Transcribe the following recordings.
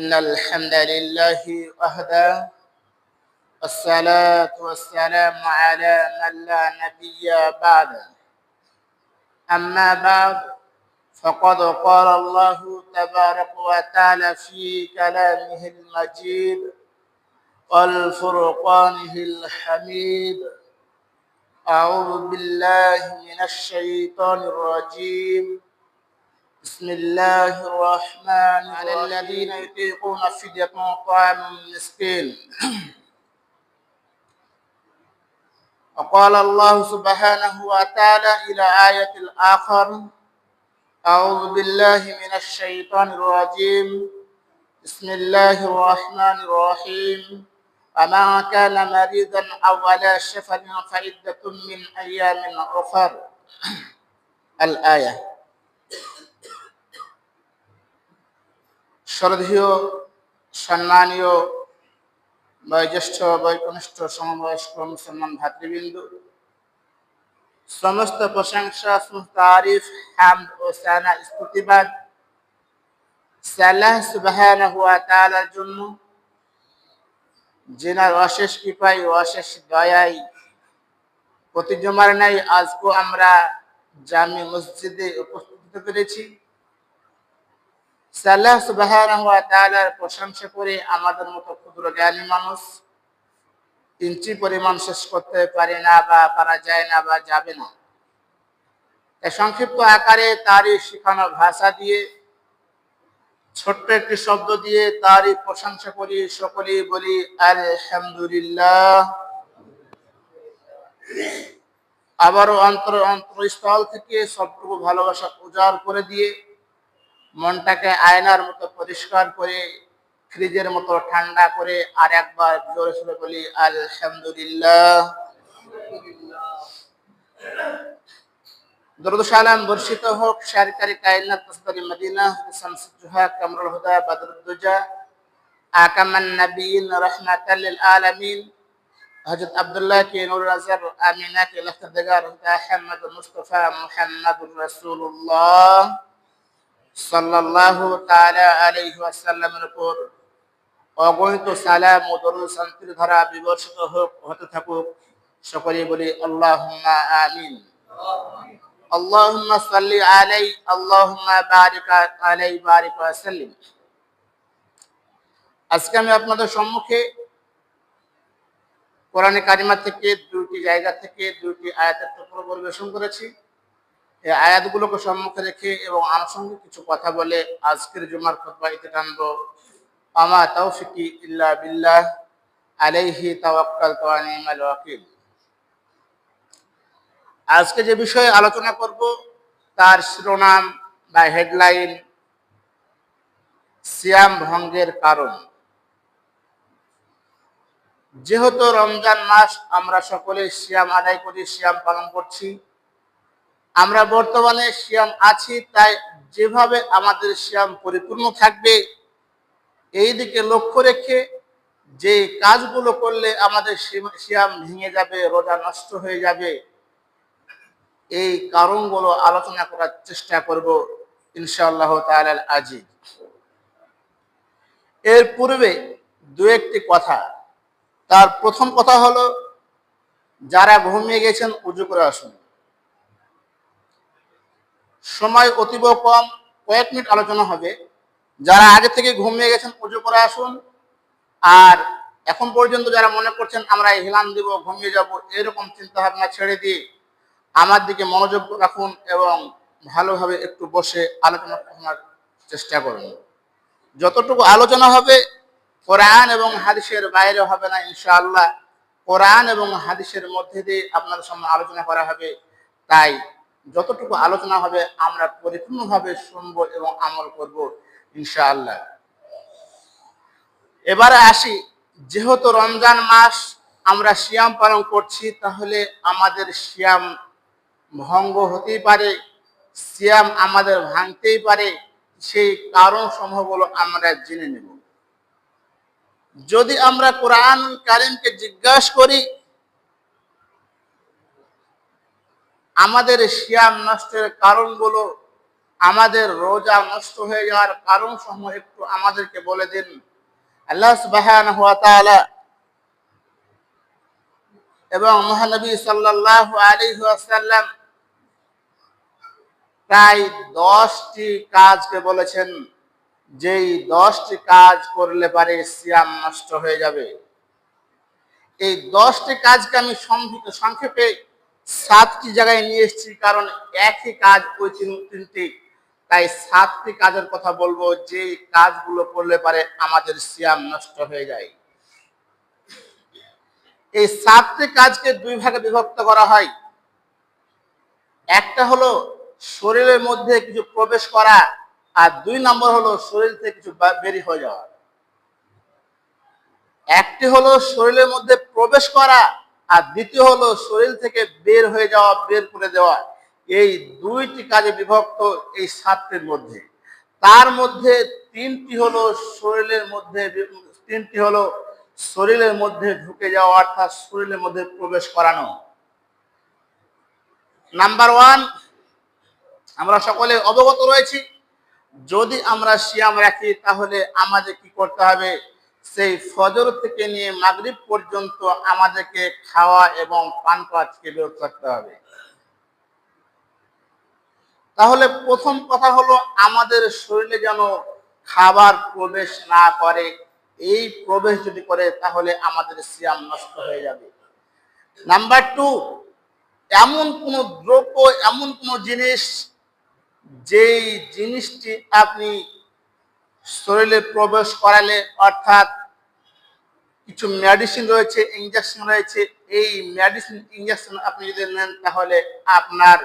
إن الحمد لله وحده والصلاة والسلام على من لا نبي بعده أما بعد فقد قال الله تبارك وتعالى في كلامه المجيد والفرقانه الحميد أعوذ بالله من الشيطان الرجيم. بسم الله الرحمن على الذين يطيقون فدية طعام مسكين. وقال الله سبحانه وتعالى إلى آية الآخر أعوذ بالله من الشيطان الرجيم. بسم الله الرحمن الرحيم. ومن كان مريضا أو على شفر فعدة من أيام أخر. الآية. শ্রদ্ধেয় সম্মানীয়, বয়োজ্যেষ্ঠ বৈকনিষ্ঠ সমবয়স্ক, মুসলমান ভাতৃবৃন্দ, সমস্ত প্রশংসা সমস্ত আরিফ হামদ ও সানা স্তুতিবাদ। সাল্লাহ সুবহানাহু ওয়া তাআলার জন্য যেনার অশেষ কৃপায় অশেষ দয়াই প্রতি জমার নাই আজকেও আমরা জামি মসজিদে উপস্থিত পেরেছি আমাদের মতো ক্ষুদ্র জ্ঞানী মানুষ ইঞ্চি পরিমাণ শেষ করতে পারে না বা পারা যায় না বা যাবে না। সংক্ষিপ্ত আকারে তারই শিখানো ভাষা দিয়ে, ছোট্ট একটি শব্দ দিয়ে তারই প্রশংসা করি, সকলেই বলি আলহামদুলিল্লাহ। আবারও অন্তর অন্তরস্থল থেকে সবটুকু ভালোবাসা উজাড় করে দিয়ে মনটাকে আয়নার মতো পরিষ্কার করে, ফ্রিজের মতো ঠান্ডা করে, আর একবার জোরে সোরে বলি, আলহামদুলিল্লাহ। বর্ষিত হোক তসদারি মদিনা কামরুল হুদা বদরুদ্দুজা আকামান নবীন রহমাতাল লিল আব্দুল্লাহ কে নূর আমিনা কে হুদা আহমদ মুস্তাফা মুহাম্মদুর সাল্লাল্লাহু তাআলা আলাইহি ওয়াসাল্লামের উপর অগণিত সালাম ও দরুদ শান্তির ধারা বিবর্ষিত হোক হতে থাকুক সকলেই বলি আল্লাহুম্মা আমিন اللهم صل عليه اللهم بارك عليه بارك وسلم আজকে আমি আপনাদের সম্মুখে কোরআনে কারিমা থেকে দুটি জায়গা থেকে দুটি আয়াতের টুকরো পরিবেশন করেছি এই আয়াতগুলোকে সম্মুখে রেখে এবং আনুষঙ্গিক কিছু কথা বলে আজকের জুমার খুতবা টানবো। আমা তৌফিকি ইল্লা বিল্লাহ, আলাইহি তাওয়াক্কালতু ওয়া নি'মাল ওয়াকিল। আজকে যে বিষয়ে আলোচনা করব, তার শিরোনাম বা হেডলাইন সিয়াম ভঙ্গের কারণ। যেহেতু রমজান মাস, আমরা সকলে সিয়াম আদায় করি, সিয়াম পালন করছি। আমরা বর্তমানে সিয়াম আছি, তাই যেভাবে আমাদের সিয়াম পরিপূর্ণ থাকবে এই দিকে লক্ষ্য রেখে যে কাজগুলো করলে আমাদের সিয়াম ভেঙে যাবে, রোজা নষ্ট হয়ে যাবে, এই কারণগুলো আলোচনা করার চেষ্টা করব ইনশাআল্লাহ তাআলার আজি এর পূর্বে দু একটি কথা। তার প্রথম কথা হলো, যারা ঘুমিয়ে গেছেন, উজু করে আসুন। সময় অতীব কম, কয়েক মিনিট আলোচনা হবে। যারা আগে থেকে ঘুমিয়ে গেছেন উজু করে আসুন। আর এখন পর্যন্ত যারা মনে করছেন, আমরা হিলান দিব, ঘুমিয়ে যাব, এরকম চিন্তা ভাবনা ছেড়ে দিয়ে আমার দিকে মনোযোগ রাখুন এবং ভালোভাবে একটু বসে আলোচনা করার চেষ্টা করুন। যতটুকু আলোচনা হবে, কোরআন এবং হাদিসের বাইরে হবে না, ইনশাআল্লাহ। কোরআন এবং হাদিসের মধ্যে দিয়ে আপনাদের সামনে আলোচনা করা হবে। তাই যতটুকু আলোচনা হবে, আমরা পরিপূর্ণভাবে শুনব এবং আমল করব, ইনশাআল্লাহ। এবারে আসি, যেহেতু রমজান মাস, আমরা শিয়াম পালন করছি, তাহলে আমাদের শিয়াম ভঙ্গ হতেই পারে, সিয়াম আমাদের ভাঙতেই পারে, সেই কারণ সমূহগুলো আমরা জেনে নেব। যদি আমরা কোরআন কারিমকে জিজ্ঞাসা করি আমাদের শিয়াম নষ্টের কারণগুলো আমাদের রোজা নষ্ট হয়ে যাওয়ার কারণ সমূহ একটু আমাদেরকে বলে দিন। আল্লাহ এবং মহানবী সাল্লাল্লাহু আলাইহি ওয়াসাল্লাম প্রায় দশটি কাজকে বলেছেন, যেই দশটি কাজ করলে পারে সিয়াম নষ্ট হয়ে যাবে। এই দশটি কাজকে আমি সংক্ষেপে সাতটি জায়গায় নিয়ে এসেছি, কারণ একই কাজ ওই তিন- তিনটি তাই সাতটি কাজের কথা বলব যে কাজগুলো করলে পারে আমাদের সিয়াম নষ্ট হয়ে যায়। এই সাতটি কাজকে দুই ভাগে বিভক্ত করা হয়। একটা হলো শরীরের মধ্যে কিছু প্রবেশ করা, আর দুই নম্বর হলো শরীর থেকে কিছু বা- বেরিয়ে হয়ে যাওয়া। একটি হলো শরীরের মধ্যে প্রবেশ করা আর দ্বিতীয় হলো শরীর থেকে বের হয়ে যাওয়া, বের করে দেওয়া। এই দুইটি কাজে বিভক্ত এই সাতটির মধ্যে। তার মধ্যে তিনটি হলো শরীরের মধ্যে তিনটি হলো শরীরের মধ্যে ঢুকে যাওয়া, অর্থাৎ শরীরের মধ্যে প্রবেশ করানো। নাম্বার ওয়ান, আমরা সকলে অবগত রয়েছি, যদি আমরা সিয়াম রাখি, তাহলে আমাদের কি করতে হবে? সেই ফজর থেকে নিয়ে মাগরিব পর্যন্ত আমাদেরকে খাওয়া এবং পান করা থেকে বিরত থাকতে হবে। তাহলে প্রথম কথা হলো, আমাদের শরীরে যেন খাবার প্রবেশ না করে, এই প্রবেশ যদি করে, তাহলে আমাদের সিয়াম নষ্ট হয়ে যাবে। নাম্বার টু এমন কোন দ্রব্য, এমন কোন জিনিস, যেই জিনিসটি আপনি শরীরে প্রবেশ করালে, অর্থাৎ কিছু মেডিসিন রয়েছে ইঞ্জেকশন রয়েছে, এই মেডিসিন ইঞ্জেকশন আপনি যদি নেন তাহলে আপনার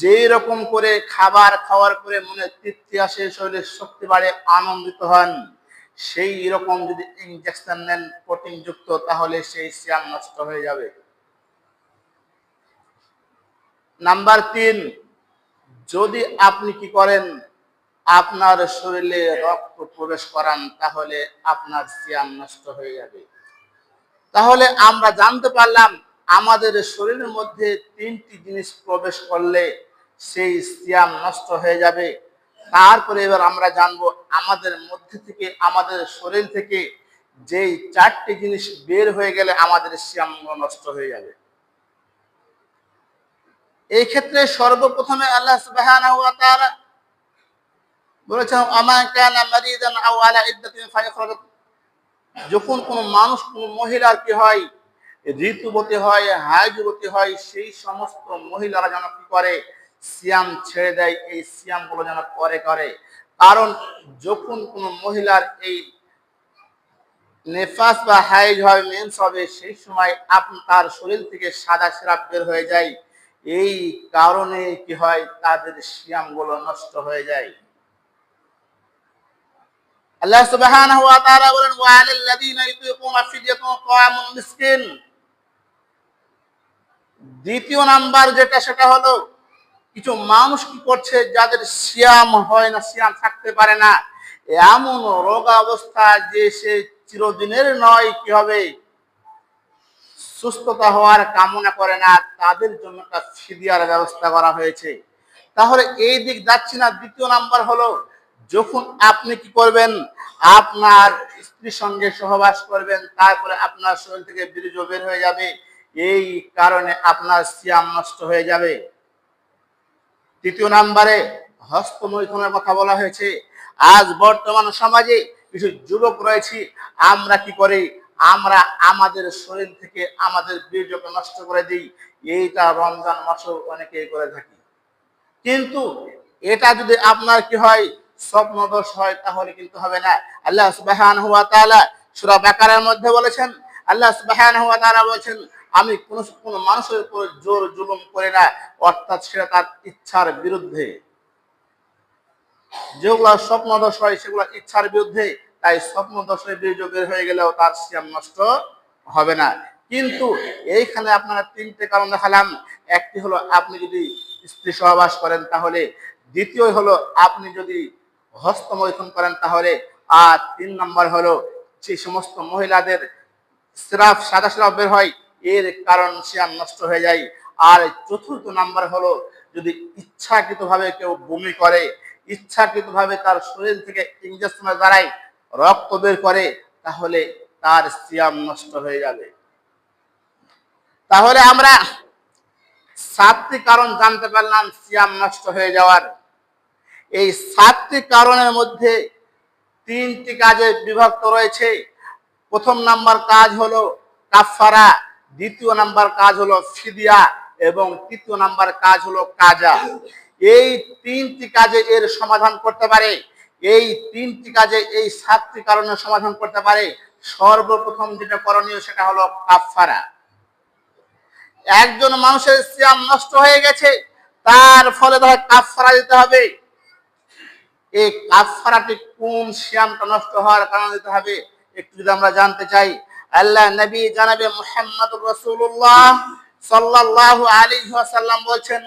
যেই রকম করে খাবার খাওয়ার পরে মনে তৃপ্তি আসে, শরীরে শক্তি বাড়ে, আনন্দিত হন, সেই রকম যদি ইঞ্জেকশন নেন প্রোটিন যুক্ত তাহলে সেই সিয়াম নষ্ট হয়ে যাবে। নাম্বার তিন, যদি আপনি কি করেন আপনার শরীরে রক্ত প্রবেশ করান, তাহলে আপনার সিয়াম নষ্ট হয়ে যাবে। তাহলে আমরা জানতে পারলাম, আমাদের শরীরের মধ্যে তিনটি জিনিস প্রবেশ করলে সেই সিয়াম নষ্ট হয়ে যাবে। তারপরে এবার আমরা জানব, আমাদের মধ্যে থেকে, আমাদের শরীর থেকে যেই চারটি জিনিস বের হয়ে গেলে আমাদের সিয়াম নষ্ট হয়ে যাবে। এই ক্ষেত্রে সর্বপ্রথমে আল্লাহ তাআলা বলেছেন আমা কানা মারিদান আও আলা ইদ্দাতিন ফায়খরাত যখন কোন মানুষ, কোন মহিলার কি হয় ঋতুবতী হয় হাইজবতী হয়, সেই সমস্ত মহিলারা যেন কি করে, সিয়াম ছেড়ে দেয়, এই সিয়ামগুলো যেন করে করে। কারণ যখন কোন মহিলার এই নেফাস বা হাইজ হয়, মেন্স হবে, সেই সময় আপনি তার শরীর থেকে সাদা শ্রাপ বের হয়ে যায়। এই কারণে কি হয়, তাদের সিয়ামগুলো নষ্ট হয়ে যায়। আল্লাহ সুবহানাহু ওয়া তাআলা বলেন ওয়া আলাল লাযিনা ইউতিকুনা ফিদিয়াতুন তাআমুন মিসকিন। দ্বিতীয় নাম্বার যেটা, সেটা হলো, কিছু মানুষ কি করছে, যাদের সিয়াম হয় না, সিয়াম থাকতে পারে না। এমন রোগ অবস্থা যে সে চিরদিনের নয়, কি হবে? সুস্থতা হওয়ার কামনা করে না, তাদের জন্য একটা ফিদিয়ার ব্যবস্থা করা হয়েছে। তাহলে এই দিক যাচ্ছি না। দ্বিতীয় নাম্বার হলো যখন আপনি কি করবেন? আপনার স্ত্রীর সঙ্গে সহবাস করবেন, তারপরে আপনার শরীর থেকে বীর্য বের হয়ে যাবে। এই কারণে আপনার সিয়াম নষ্ট হয়ে যাবে। তৃতীয় নাম্বারে হস্তমৈথুনের কথা বলা হয়েছে। আজ বর্তমান সমাজে কিছু যুবক রয়েছে। আমরা কি করি? আমরা আমাদের শরীর থেকে আমাদের বীর্যকে নষ্ট করে দিই। এইটা রমজান মাসেও অনেকেই করে থাকি। কিন্তু এটা যদি আপনার কি হয়? স্বপ্ন দোষ হয়, তাহলে কিন্তু হবে না। আল্লাহ সুবহানাহু ওয়া তাআলা সূরা বাকারার মধ্যে বলেছেন, আল্লাহ সুবহানাহু ওয়া তাআলা বলেছেন, আমি কোন কোন মানুষের উপর জোর জুলুম করি না, অর্থাৎ সেটা তার ইচ্ছার বিরুদ্ধে। যেগুলো স্বপ্ন দোষ হয়, সেগুলো ইচ্ছার বিরুদ্ধে, তাই স্বপ্ন দোষের বীর্য বের হয়ে গেলেও তার সিয়াম নষ্ট হবে না। কিন্তু এইখানে আপনারা তিনটে কারণ দেখালাম। একটি হলো, আপনি যদি স্ত্রী সহবাস করেন, তাহলে দ্বিতীয় হলো, আপনি যদি হস্তমৈথুন করেন তাহলে আর তিন নম্বর হলো সেই সমস্ত মহিলাদের স্রাব সাদা স্রাব বের হয়, এর কারণ সিয়াম নষ্ট হয়ে যায়। আর চতুর্থ নাম্বার হলো যদি ইচ্ছাকৃতভাবে কেউ বমি করে, ইচ্ছাকৃতভাবে তার শরীর থেকে ইঞ্জেকশনের দ্বারাই রক্ত বের করে, তাহলে তার সিয়াম নষ্ট হয়ে যাবে। তাহলে আমরা সাতটি কারণ জানতে পারলাম সিয়াম নষ্ট হয়ে যাওয়ার। এই সাতটি কারণের মধ্যে তিনটি কাজে বিভক্ত রয়েছে। প্রথম নাম্বার কাজ হলো কাফারা দ্বিতীয় নাম্বার কাজ হলো ফিদিয়া, এবং তৃতীয় নাম্বার কাজ হলো কাজা। এই তিনটি কাজে এর সমাধান করতে পারে। এই তিনটি কাজে এই সাতটি কারণের সমাধান করতে পারে। সর্বপ্রথম যেটা করণীয় সেটা হলো কাফারা একজন মানুষের সিয়াম নষ্ট হয়ে গেছে, তার ফলে তাকে কাফারা দিতে হবে। এই কাফারাটি কোন সিয়ামটা নষ্ট হওয়ার কারণে দিতে হবে? একটু যদি আমরা জানতে চাই। আল্লাহ নবী জানাবে মুহাম্মদ রাসূলুল্লাহ সাল্লাল্লাহু আলাইহি ওয়াসাল্লাম বলছেন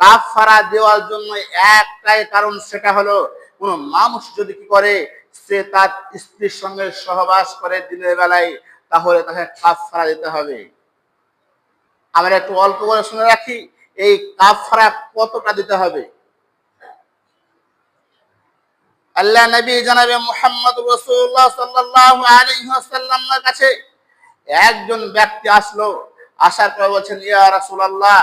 কাফারা দেওয়ার জন্য একটাই কারণ সেটা হলো, কোন মানুষ যদি কি করে, সে তার স্ত্রীর সঙ্গে সহবাস করে দিনের বেলায়, তাহলে তাকে কাফারা দিতে হবে। আমরা একটু অল্প করে শুনে রাখি, এই কাফারা কতটা দিতে হবে? আল্লাহ নবী জানাবে মুহাম্মদ রাসূলুল্লাহ সাল্লাল্লাহু আলাইহি ওয়াসাল্লামের কাছে একজন ব্যক্তি আসলো, আসার পর বলছেন, ইয়া রাসূলুল্লাহ,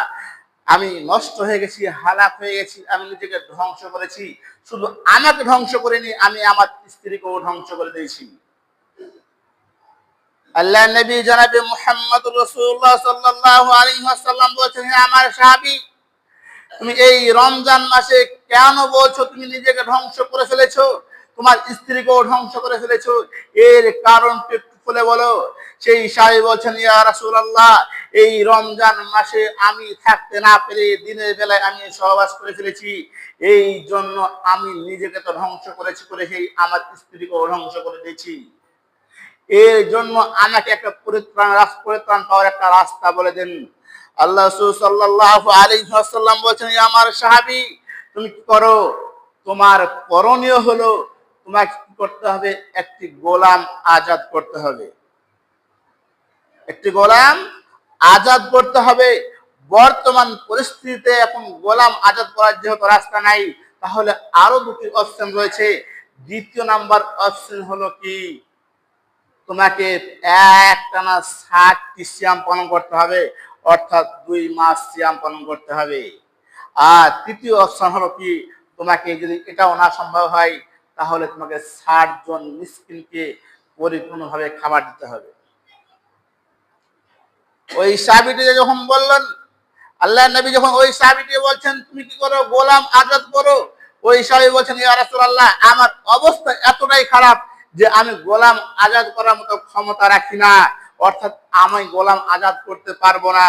আমি নষ্ট হয়ে গেছি, হালাক হয়ে গেছি, আমি নিজেকে ধ্বংস করেছি, শুধু আমাকে ধ্বংস করিনি, আমি আমার স্ত্রীকেও ধ্বংস করে দিয়েছি। আল্লাহ নবী জানাবে মুহাম্মদ রাসূলুল্লাহ সাল্লাল্লাহু আলাইহি ওয়াসাল্লাম বলছেন আমার সাহাবি, তুমি এই রমজান মাসে কেন বলছো? তুমি নিজেকে ধ্বংস করে ফেলেছো? তোমার স্ত্রীকেও ধ্বংস করে ফেলেছো? এর একটু খুলে বলো। সেই সাহেব বলছেন, ইয়া রাসূলুল্লাহ, এই রমজান মাসে আমি থাকতে না পেরে দিনের বেলায় আমি সহবাস করে ফেলেছি। এই জন্য আমি নিজেকে তো ধ্বংস করেছি করে সেই আমার স্ত্রীকেও ধ্বংস করে দিয়েছি। এর জন্য আমাকে একটা পরিত্রাণ, রাস, পরিত্রাণ পাওয়ার একটা রাস্তা বলে দেন। আল্লাহ সাল্লাল্লাহু আলাইহি ওয়াসাল্লাম বলছেন আমার সাহাবী তুমি কি করো? তোমার করণীয় হলো তোমাকে কি করতে হবে? একটি গোলাম আজাদ করতে হবে। একটি গোলাম আজাদ করতে হবে। বর্তমান পরিস্থিতিতে এখন গোলাম আজাদ করার যেহেতু রাস্তা নাই, তাহলে আরও দুটি অপশন রয়েছে। দ্বিতীয় নাম্বার অপশন হলো কি? তোমাকে একটানা ষাটটি শ্যাম পালন করতে হবে, অর্থাৎ দুই মাস শ্যাম পালন করতে হবে। আর তৃতীয় অপশন হলো কি, তোমাকে যদি এটাও না সম্ভব হয়, তাহলে তোমাকে ষাট জন মিসকিনকে পরিপূর্ণভাবে খাবার দিতে হবে। ওই সাবিটি যখন বললেন, আল্লাহ নবী যখন ওই সাবিটি বলছেন, তুমি কি করো? গোলাম আজাদ করো? ওই সাহেব বলছেন রাসূলুল্লাহ, আমার অবস্থা এতটাই খারাপ যে আমি গোলাম আজাদ করার মতো ক্ষমতা রাখি না। অর্থাৎ আমি গোলাম আজাদ করতে পারব না।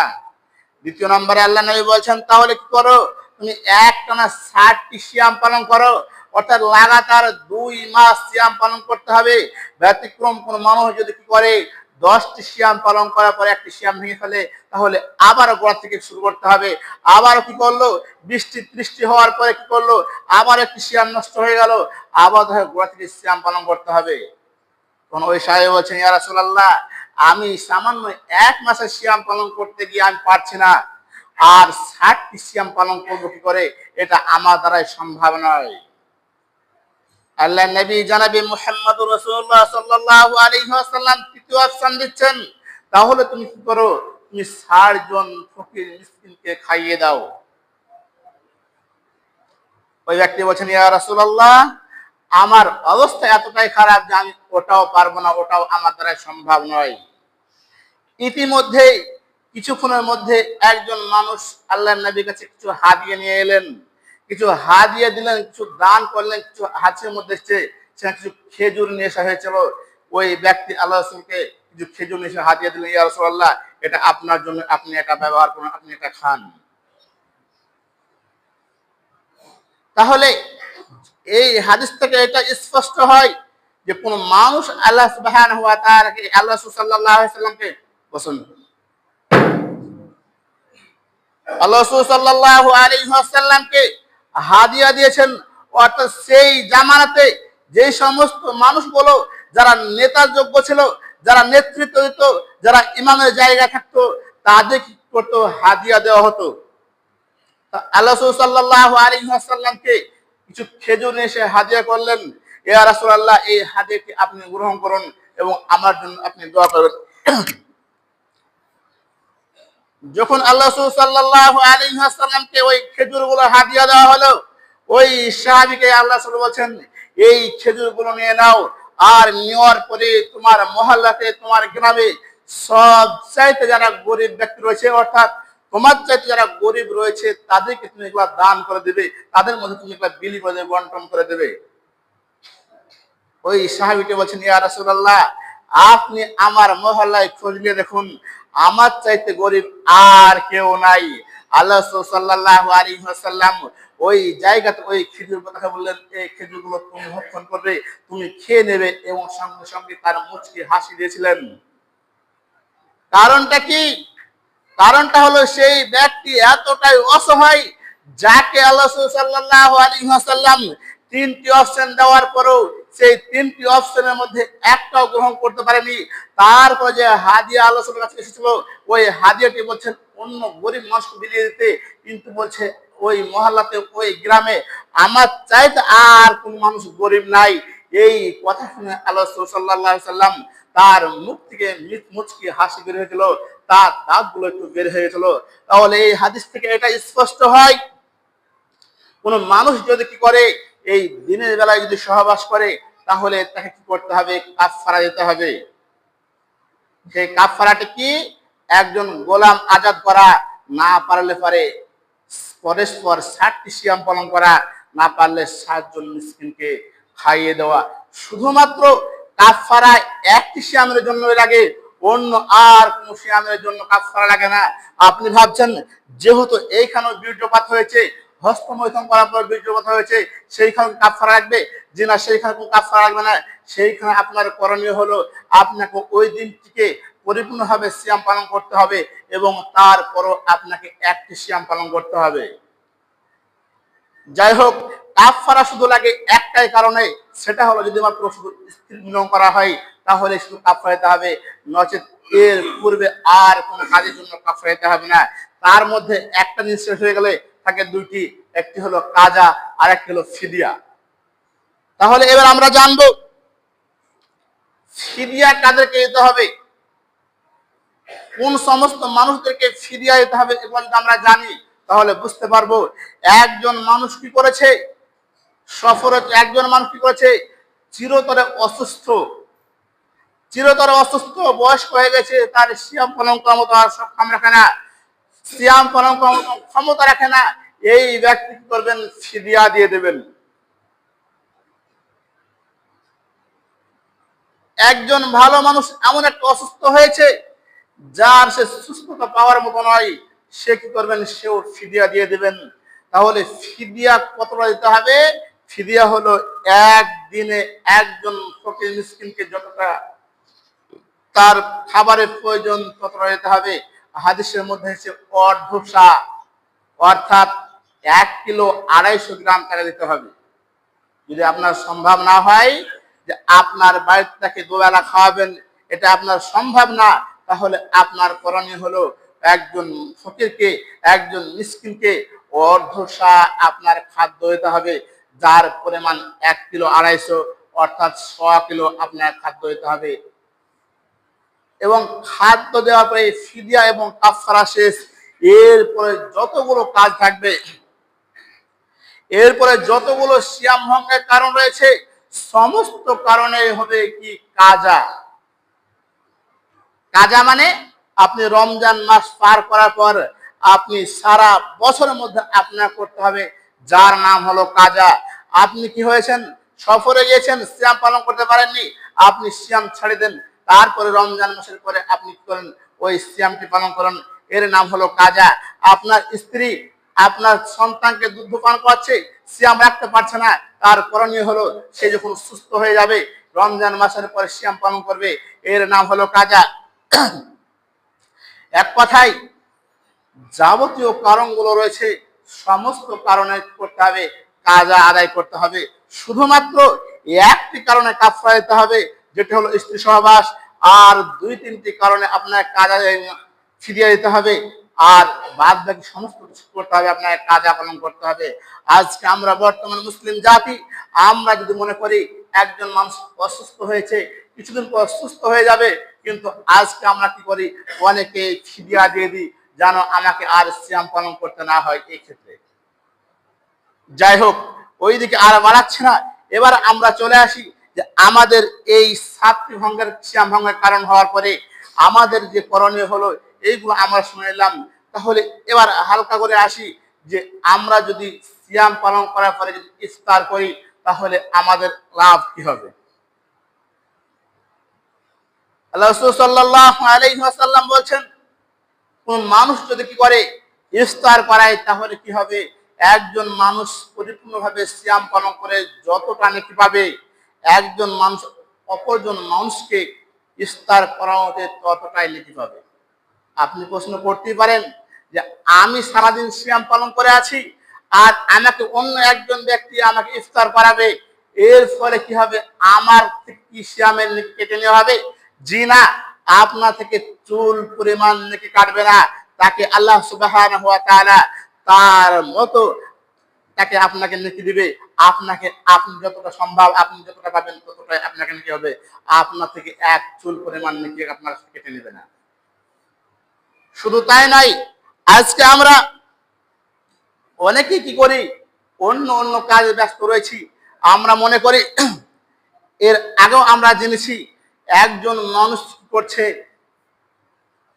দ্বিতীয় নম্বরে আল্লাহ নবী বলছেন, তাহলে কি করো? তুমি একটানা ষাটটি সিয়াম পালন করো। অর্থাৎ লাগাতার দুই মাস সিয়াম পালন করতে হবে। ব্যতিক্রম কোন মানুষ যদি কি করে, দশটি সিয়াম পালন করার পরে একটি সিয়াম ভেঙে ফেলে, তাহলে আবারও গোড়া থেকে শুরু করতে হবে। আবারও কি করল? বৃষ্টি বৃষ্টি হওয়ার পরে কি করল? আবার একটি সিয়াম নষ্ট হয়ে গেল। আবার গোড়া থেকে সিয়াম পালন করতে হবে। তখন ওই সাহেব বলছেন, ইয়া রাসূলুল্লাহ আমি সামান্য এক মাসের সিয়াম পালন করতে গিয়ে আমি পারছি না। আর ষাটটি সিয়াম পালন করব কি করে? এটা আমার দ্বারাই সম্ভব নয়। আল্লাহ নবী জানাবি মুহাম্মদ রাসূলুল্লাহ সাল্লাল্লাহু আলাইহি ওয়াসাল্লাম তৃতীয় অপশন দিচ্ছেন। তাহলে তুমি কি করো? তুমি ষাট জন ফকির মিসকিনকে খাইয়ে দাও। ওই ব্যক্তি বলছেন, ইয়া রাসূলুল্লাহ, আমার অবস্থা এতটাই খারাপ যে আমি ওটাও পারব না, ওটাও আমার দ্বারা সম্ভব নয়। ইতিমধ্যে কিছুক্ষণের মধ্যে একজন মানুষ আল্লাহ নবীর কাছে কিছু হাদিয়ে নিয়ে এলেন। কিছু হাদিয়ে দিলেন, কিছু দান করলেন, কিছু হাতের মধ্যে সেখানে কিছু খেজুর নিয়ে আসা হয়েছিল। ওই ব্যক্তি আল্লাহ রসুলকে কিছু খেজুর নিয়ে এসে হাদিয়ে দিলেন, ইয়া রসুল্লাহ এটা আপনার জন্য, আপনি এটা ব্যবহার করুন, আপনি এটা খান। তাহলে এই হাদিস থেকে এটা স্পষ্ট হয় যে কোন মানুষ আল্লাহ তাআলাকে, আল্লাহ আলাইহি সাল্লামকে পছন্দ আল্লাহ আলাইহি হাদিয়া দিয়েছেন, অর্থাৎ সেই জামানাতে যে সমস্ত মানুষগুলো, যারা নেতার যোগ্য ছিল, যারা নেতৃত্ব দিত, যারা ইমামের জায়গা থাকতো, তাদের কি করতো? হাদিয়া দেওয়া হতো। আল্লাহ সাল্লাহ আলী কিছু খেজুর এসে হাদিয়া করলেন এ রাসূলুল্লাহ, এই হাদিয়াটি আপনি গ্রহণ করুন এবং আমার জন্য আপনি দোয়া করুন যখন আল্লাহ সাল্লাহ আলী আসাল্লামকে ওই খেজুরগুলো হাদিয়া দেওয়া হলো, ওই সাহাবিকে আল্লাহ বলছেন, এই খেজুরগুলো নিয়ে নাও, আর নেওয়ার পরে তোমার মহল্লাতে, তোমার গ্রামে সব চাইতে যারা গরিব ব্যক্তি রয়েছে, অর্থাৎ তোমার চাইতে যারা গরিব রয়েছে, তাদেরকে তুমি এগুলা দান করে দেবে, তাদের মধ্যে তুমি এগুলা বিলি করে বন্টন করে দেবে। ওই সাহাবিকে বলছেন, ইয়া রাসূলুল্লাহ, আপনি আমার মহল্লায় খোঁজ নিয়ে দেখুন আমার চাইতে গরিব আর কেউ নাই। আল্লাহ সাল্লাল্লাহু আলাইহি ওয়াসাল্লাম ওই জায়গাতে ওই খেজুর কথা বললেন এই খেজুরগুলো তুমি ভক্ষণ করবে, তুমি খেয়ে নেবে এবং সঙ্গে সঙ্গে তার মুচকি হাসি দিয়েছিলেন। কারণটা কি? কারণটা হলো সেই ব্যক্তি এতটাই অসহায়, যাকে আল্লাহ সাল্লাল্লাহু আলাইহি ওয়াসাল্লাম তিনটি অপশন দেওয়ার পরেও সেই তিনটি অপশনের মধ্যে একটাও গ্রহণ করতে পারেনি। তারপর যে হাদিয়া আলোচনার কাছে এসেছিল, ওই হাদিয়াটি বলছেন, অন্য গরিব মানুষকে বিলিয়ে দিতে। কিন্তু বলছে, ওই মহল্লাতে, ওই গ্রামে আমার চাইতে আর কোন মানুষ গরিব নাই। এই কথা শুনে আল্লাহ সাল্লাহ সাল্লাম তার মুখ থেকে মুচকি হাসি বের হয়েছিল তার দাঁতগুলো একটু বের হয়ে গেছিল তাহলে এই হাদিস থেকে এটা স্পষ্ট হয়, কোন মানুষ যদি কি করে এই দিনের বেলায় যদি সহবাস করে, তাহলে তাকে কি করতে হবে? কাফারা দিতে হবে। সেই কাফারাটি কি? একজন গোলাম আজাদ করা, না পারলে পারে পরস্পর ষাটটি সিয়াম পালন করা, না পারলে সাতজন মিসকিনকে খাইয়ে দেওয়া। শুধুমাত্র কাফারা একটি সিয়ামের জন্য লাগে, অন্য আর কোন সিয়ামের জন্য কাফারা লাগে না। আপনি ভাবছেন, যেহেতু এইখানেও বীর্যপাত হয়েছে হস্তমৈথন করার পর বীর্যপাত হয়েছে, সেইখানে কাফারা রাখবে যে না, সেইখানে কোনো কাফারা রাখবে না। সেইখানে আপনার করণীয় হলো, আপনাকে ওই দিনটিকে পরিপূর্ণভাবে সিয়াম পালন করতে হবে এবং তারপরও আপনাকে একটি সিয়াম পালন করতে হবে। যাই হোক কাফারা শুধু লাগে একটাই কারণে, সেটা হলো যদি আমার শুধু স্ত্রী মিলন করা হয়, তাহলে শুধু কাফারা দিতে হবে। নচেত এর পূর্বে আর কোনো কাজের জন্য কাফারা দিতে হবে না। তার মধ্যে একটা জিনিস শেষ হয়ে গেলে থাকে দুইটি, একটি হলো কাজা আর একটি হলো ফিদিয়া। তাহলে এবার আমরা জানব, ফিদিয়া কাদেরকে দিতে হবে? কোন সমস্ত মানুষদেরকে ফিরিয়ে দিতে হবে যদি আমরা জানি। তাহলে বুঝতে পারব, একজন মানুষ কি করেছে? সফর একজন মানুষ কি করেছে? চিরতরে অসুস্থ। চিরতরে অসুস্থ, বয়স্ক হয়ে গেছে, তার পালন করার মতো আর সক্ষম রাখে না সিয়াম পালন ক্ষমতা রাখে না, এই ব্যক্তি কি করবেন? ফিরিয়া দিয়ে দেবেন। একজন ভালো মানুষ এমন একটা অসুস্থ হয়েছে, যার সে সুস্থতা পাওয়ার মতো নয়, সে কি করবেন? সেও ফিদিয়া দিয়ে দেবেন। তাহলে ফিদিয়া কতটা দিতে হবে? ফিদিয়া হলো একদিনে একজন ফকির মিসকিনকে যতটা তার খাবারের প্রয়োজন ততটা দিতে হবে। হাদিসের মধ্যে হচ্ছে অর্ধসা অর্থাৎ এক কিলো আড়াইশো গ্রাম টাকা দিতে হবে। যদি আপনার সম্ভব না হয় যে আপনার বাড়িতে তাকে দুবেলা খাওয়াবেন, এটা আপনার সম্ভব না, তাহলে আপনার করণীয় হলো একজন ফকিরকে, একজন মিসকিনকে অর্ধসা আপনার খাদ্য দিতে হবে, যার পরিমাণ এক কিলো আড়াইশো, অর্থাৎ ছ কিলো আপনার খাদ্য দিতে হবে। এবং খাদ্য দেওয়ার পরে ফিদিয়া এবং কাফারা শেষ। এরপরে যতগুলো কাজ থাকবে, এরপরে যতগুলো সিয়াম ভঙ্গের কারণ রয়েছে, সমস্ত কারণে হবে কি কাজা। কাজা মানে আপনি রমজান মাস পার করার পর আপনি সারা বছরের মধ্যে আপনার করতে হবে, যার নাম হলো কাজা। আপনি কি হয়েছেন? সফরে গিয়েছেন শ্যাম পালন করতে পারেননি, আপনি শ্যাম ছাড়ে দেন। তারপরে রমজান মাসের পরে আপনি করেন? ওই শ্যামটি পালন করেন। এর নাম হলো কাজা। আপনার স্ত্রী, আপনার সন্তানকে দুধ পান করাচ্ছে শ্যাম রাখতে পারছে না। তার করণীয় হলো সে যখন সুস্থ হয়ে যাবে, রমজান মাসের পরে শ্যাম পালন করবে। এর নাম হলো কাজা। এক কথায়, যাবতীয় কারণগুলো রয়েছে, সমস্ত কারণে করতে হবে। কাজা আদায় করতে হবে। শুধুমাত্র একটি কারণে কাফরা দিতে হবে যেটি হলো স্ত্রী সহবাস, আর দুই তিনটি কারণে আপনার কাজা ফিরিয়ে দিতে হবে, আর বাদ বাকি সমস্ত কিছু করতে হবে, আপনার কাজা পালন করতে হবে। আজকে আমরা বর্তমান মুসলিম জাতি, আমরা যদি মনে করি একজন মানুষ অসুস্থ হয়েছে, কিছুদিন পর সুস্থ হয়ে যাবে, কিন্তু আজকে আমরা কি করি? অনেকে ফিদিয়া দিয়ে দিই, যেন আমাকে আর শ্যাম পালন করতে না হয় এই ক্ষেত্রে। যাই হোক, ওইদিকে আর বাড়াচ্ছে না। এবার আমরা চলে আসি যে আমাদের এই সাতটি ভঙ্গের শ্যাম ভঙ্গের কারণ হওয়ার পরে আমাদের যে করণীয় হলো, এইগুলো আমরা শুনে এলাম তাহলে এবার হালকা করে আসি যে আমরা যদি সিয়াম পালন করার পরে যদি ইফতার করি, তাহলে আমাদের লাভ কি হবে? আল্লাহ বলছেন, কোন মানুষ যদি কি করে ইফতার করায়, তাহলে কি হবে? একজন মানুষ পরিপূর্ণভাবে সিয়াম পালন করে যতটা নাকি পাবে একজন মানুষ, অপরজন মানুষকে ইফতার করানোতে ততটাই নাকি পাবে আপনি প্রশ্ন করতেই পারেন যে, আমি সারাদিন সিয়াম পালন করে আছি আর আমাকে অন্য একজন ব্যক্তি আমাকে ইফতার করাবে, এর ফলে কি হবে? আমার কি সিয়ামের কেটে নেওয়া হবে? জি না আপনা থেকে চুল পরিমাণ নাকি কাটবে না। তাকে আল্লাহ তাআলা তার মতো তাকে আপনাকে নেকি দিবে, আপনাকে, আপনি যতটা সম্ভব, আপনি যতটা পাবেন ততটাই আপনাকে নাকি হবে। আপনার থেকে এক চুল পরিমাণ নাকি আপনার কেটে নেবে না। শুধু তাই নাই আজকে আমরা অনেকেই কি করি, অন্য অন্য কাজে ব্যস্ত রয়েছি। আমরা মনে করি, এর আগেও আমরা জেনেছি, একজন মানুষ করছে,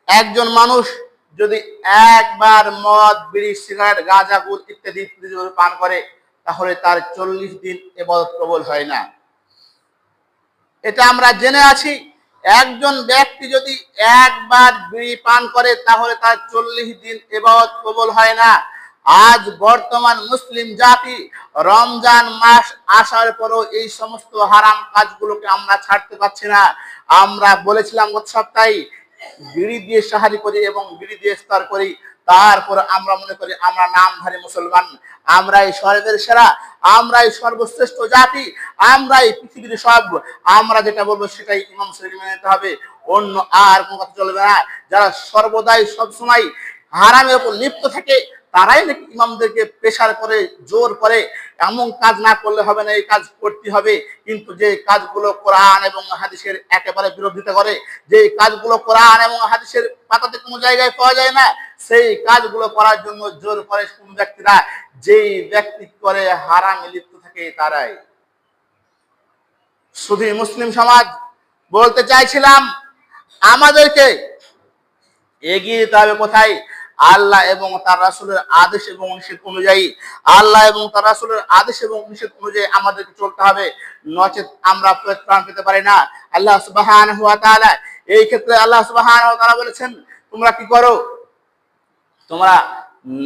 একজন মানুষ যদি একবার মদ, বিড়ি, সিগারেট, গাঁজা গুল ইত্যাদি ইত্যাদি পান করে, তাহলে তার চল্লিশ দিন এবাদত প্রবল হয় না। এটা আমরা জেনে আছি, একজন ব্যক্তি যদি একবার বিড়ি পান করে, তাহলে তার চল্লিশ দিন এবাদত প্রবল হয় না। আজ বর্তমান মুসলিম জাতি রমজান মাস আসার পরও এই সমস্ত হারাম কাজগুলোকে আমরা ছাড়তে পারছি না। আমরা বলেছিলাম গত সপ্তাহে বিড়ি দিয়ে সাহারি করি এবং বিড়ি দিয়ে ইফতার করি, তারপর আমরা মনে করি আমরা নামধারী মুসলমান, আমরাই স্বর্গের সেরা, আমরাই সর্বশ্রেষ্ঠ জাতি, আমরাই পৃথিবীর সব আমরা যেটা বলব সেটাই ইমাম শরীফ মেনে নিতে হবে, অন্য আর কোনো কথা চলবে না, যারা সর্বদাই সবসময় হারামের উপর লিপ্ত থাকে তারাই নাকি ইমামদেরকে প্রেশার করে, জোর করে, এমন কাজ না করলে হবে না, এই কাজ করতে হবে। কিন্তু যে কাজগুলো কোরআন এবং হাদিসের একেবারে বিরোধিতা করে, যে কাজগুলো কোরআন এবং হাদিসের পাতাতে কোনো জায়গায় পাওয়া যায় না, সেই কাজগুলো করার জন্য জোর করে কোন ব্যক্তিরা, যেই ব্যক্তি করে হারামে লিপ্ত থাকে তারাই। শুধু মুসলিম সমাজ, বলতে চাইছিলাম, আমাদেরকে এগিয়ে যেতে হবে কোথায়? আল্লাহ এবং তার রাসুলের আদেশ এবং নিষেধ অনুযায়ী আল্লাহ এবং তার রাসুলের আদেশ এবং নিষেধ অনুযায়ী আমাদেরকে চলতে হবে নচেত আমরা প্রাণ পেতে পারি না আল্লাহ সুবাহান হুয়া তাআলা এই ক্ষেত্রে আল্লাহ সুবাহান হুয়া তাআলা বলেছেন তোমরা কি করো তোমরা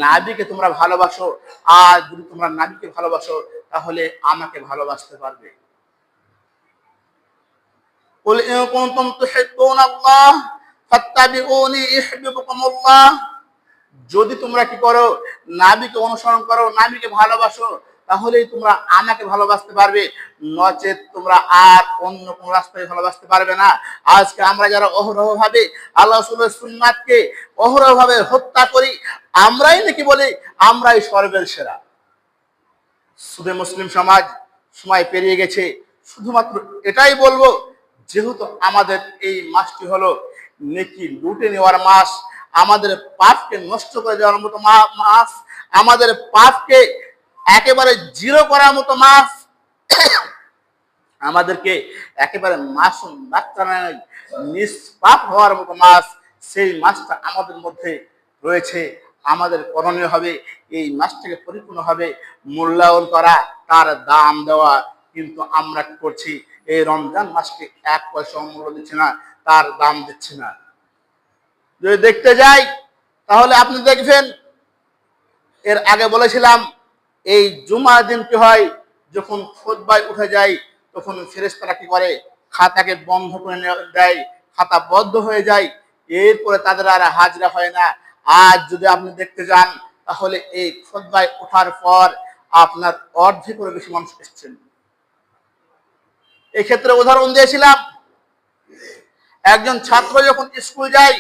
নাবিকে তোমরা ভালোবাসো আর যদি তোমরা নাবিকে ভালোবাসো তাহলে আমাকে ভালোবাসতে পারবে قل إن كنتم تحبون الله فاتبعوني يحببكم الله যদি তোমরা কি করো, নাবিকে অনুসরণ করো, নাবিকে ভালোবাসো, তাহলেই তোমরা আমাকে ভালোবাসতে পারবে। নচেত তোমরা আর অন্য কোন রাস্তায় ভালোবাসতে পারবে না। আজকে আমরা যারা অহরহ ভাবে আল্লাহ সুন্নাতকে অহরহ ভাবে হত্যা করি, আমরাই নাকি বলি, আমরাই সর্বের সেরা। শুধু মুসলিম সমাজ সময় পেরিয়ে গেছে। শুধুমাত্র এটাই বলব, যেহেতু আমাদের এই মাসটি হলো নেকি লুটে নেওয়ার মাস আমাদের পাপকে নষ্ট করে দেওয়ার মতো মাছ, আমাদের পাপকে একেবারে জিরো করার মতো মাছ। আমাদেরকে একেবারে মাসুম বাচ্চারা নিষ্পাপ হওয়ার মতো মাস সেই মাছটা আমাদের মধ্যে রয়েছে। আমাদের করণীয় হবে এই মাসটাকে পরিপূর্ণভাবে মূল্যায়ন করা, তার দাম দেওয়া। কিন্তু আমরা করছি? এই রমজান মাসকে এক পয়সা মূল্য দিচ্ছি না, তার দাম দিচ্ছি না। যদি দেখতে যাই, তাহলে আপনি দেখবেন, এর আগে বলেছিলাম, এই জুমার দিন কি হয়, যখন খোদবায় উঠে যায়, তখন ফেরেস্তারা কি করে? খাতাকে বন্ধ করে দেয়, খাতা বদ্ধ হয়ে যায়, এরপরে তাদের আর হাজরা হয় না। আজ যদি আপনি দেখতে যান, তাহলে এই খোদবায় ওঠার পর আপনার অর্ধেকেরও বেশি মানুষ এসছেন। এক্ষেত্রে উদাহরণ দিয়েছিলাম, একজন ছাত্র যখন স্কুল যায়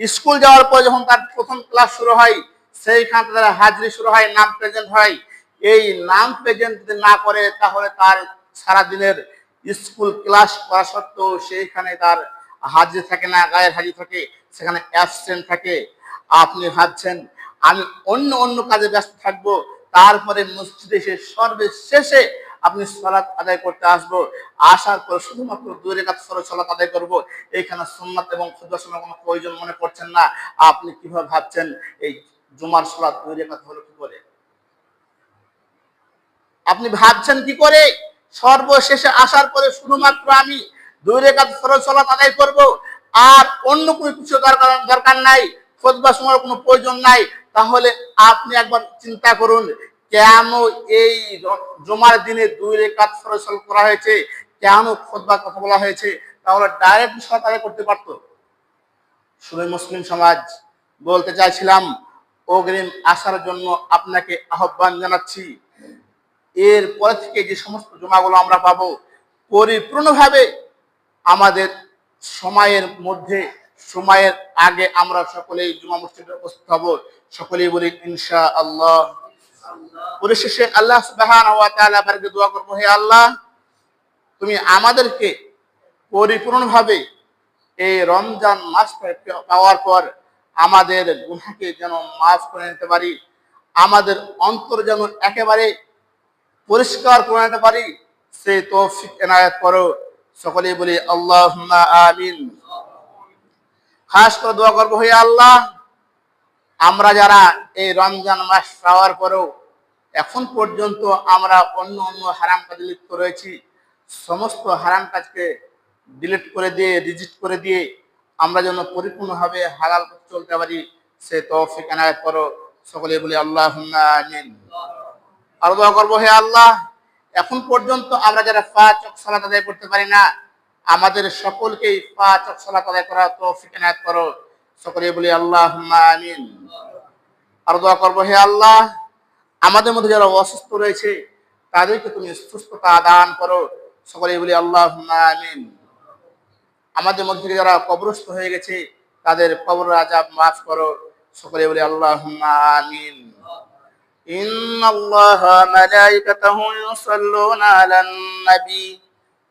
স্কুল যাওয়ার পর যখন তার প্রথম ক্লাস শুরু হয়, সেইখান তার হাজিরি শুরু হয়, নাম প্রেজেন্ট হয়। এই নাম প্রেজেন্ট যদি না করে, তাহলে তার সারা দিনের স্কুল ক্লাস করা সত্ত্বেও সেইখানে তার হাজির থাকে না, গায়ের হাজির থাকে, সেখানে অ্যাবসেন্ট থাকে। আপনি ভাবছেন, আমি অন্য অন্য কাজে ব্যস্ত থাকব, তারপরে মসজিদে এসে সর্বশেষে আপনি সলাৎ আদায় করতে আসব। আসার পর শুধুমাত্র দুই রেখাত ফরজ সলাৎ আদায় করব। এইখানে সুন্নাত এবং সময় কোনো প্রয়োজন মনে করছেন না। আপনি কীভাবে ভাবছেন, এই জুমার সলাৎ দুই রেখাত হলো কি করে? আপনি ভাবছেন কি করে? সর্বশেষে আসার পরে শুধুমাত্র আমি দুই রেখাত ফরজ সলাৎ আদায় করব। আর অন্য কোনো কিছু দরকার দরকার নাই। খোঁজবার সময় কোনো প্রয়োজন নাই। তাহলে আপনি একবার চিন্তা করুন কেন এই জমার দিনে দুই রেখাত ফরজ সলাৎ করা হয়েছে? কেন খোঁজবার কথা বলা হয়েছে? তাহলে ডাইরেক্ট সলাৎ আদায় করতে পারতো। শুধু মুসলিম সমাজ, বলতে চাইছিলাম, অগ্রিম আসার জন্য আপনাকে আহ্বান জানাচ্ছি। এর পরে থেকে যে সমস্ত জমাগুলো আমরা পাবো, পরিপূর্ণভাবে আমাদের সময়ের মধ্যে, সময়ের আগে আমরা সকলেই জুমা মসজিদে উপস্থিত হব। সকলেই বলি ইনশা আল্লাহ পরিশেষে আল্লাহ বারকে দোয়া করব, হে আল্লাহ, তুমি আমাদেরকে পরিপূর্ণভাবে এই রমজান মাস পাওয়ার পর আমাদের গুনাকে যেন মাফ করে নিতে পারি, আমাদের অন্তর যেন একেবারে পরিষ্কার করে নিতে পারি সে তৌফিক এনায়ত করো। সকলেই বলি আল্লাহ আমিন। খাস করে দোয়া করব, হে আল্লাহ আমরা যারা এই রমজান মাস পাওয়ার পরেও এখন পর্যন্ত আমরা অন্য অন্য হারাম কাজ লিপ্ত রয়েছি, সমস্ত হারাম কাজকে ডিলিট করে দিয়ে রিজিট করে দিয়ে আমরা যেন পরিপূর্ণভাবে হালাল চলতে পারি, সে তৌফিক এনায়ত করো। সকলে বলি আল্লাহ আর দোয়া করব হে আল্লাহ, এখন পর্যন্ত আমরা যারা পাঁচ সালাত আদায় করতে পারি না, আমাদের সকলকেই পাঁচ সালাত আদায় করা তৌফিক এনায়ত করো। সকলে বলি আল্লাহ আমিন আর দোয়া করবো হে আল্লাহ আমাদের মধ্যে যারা অসুস্থ রয়েছে তাদেরকে তুমি সুস্থতা দান করো সকলে বলি আল্লাহ আমিন আমাদের মধ্যে থেকে যারা কবরস্থ হয়ে গেছে তাদের কবর আজাব মাফ করো সকলে বলি আল্লাহ আমিন إن الله ملائكته يصلون على النبي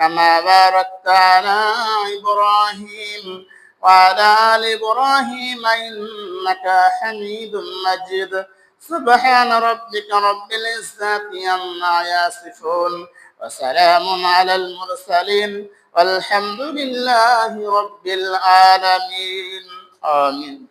كما باركت على إبراهيم وعلى آل إبراهيم إنك حميد مجيد. سبحان ربك رب العزة عما يصفون وسلام على المرسلين والحمد لله رب العالمين. آمين.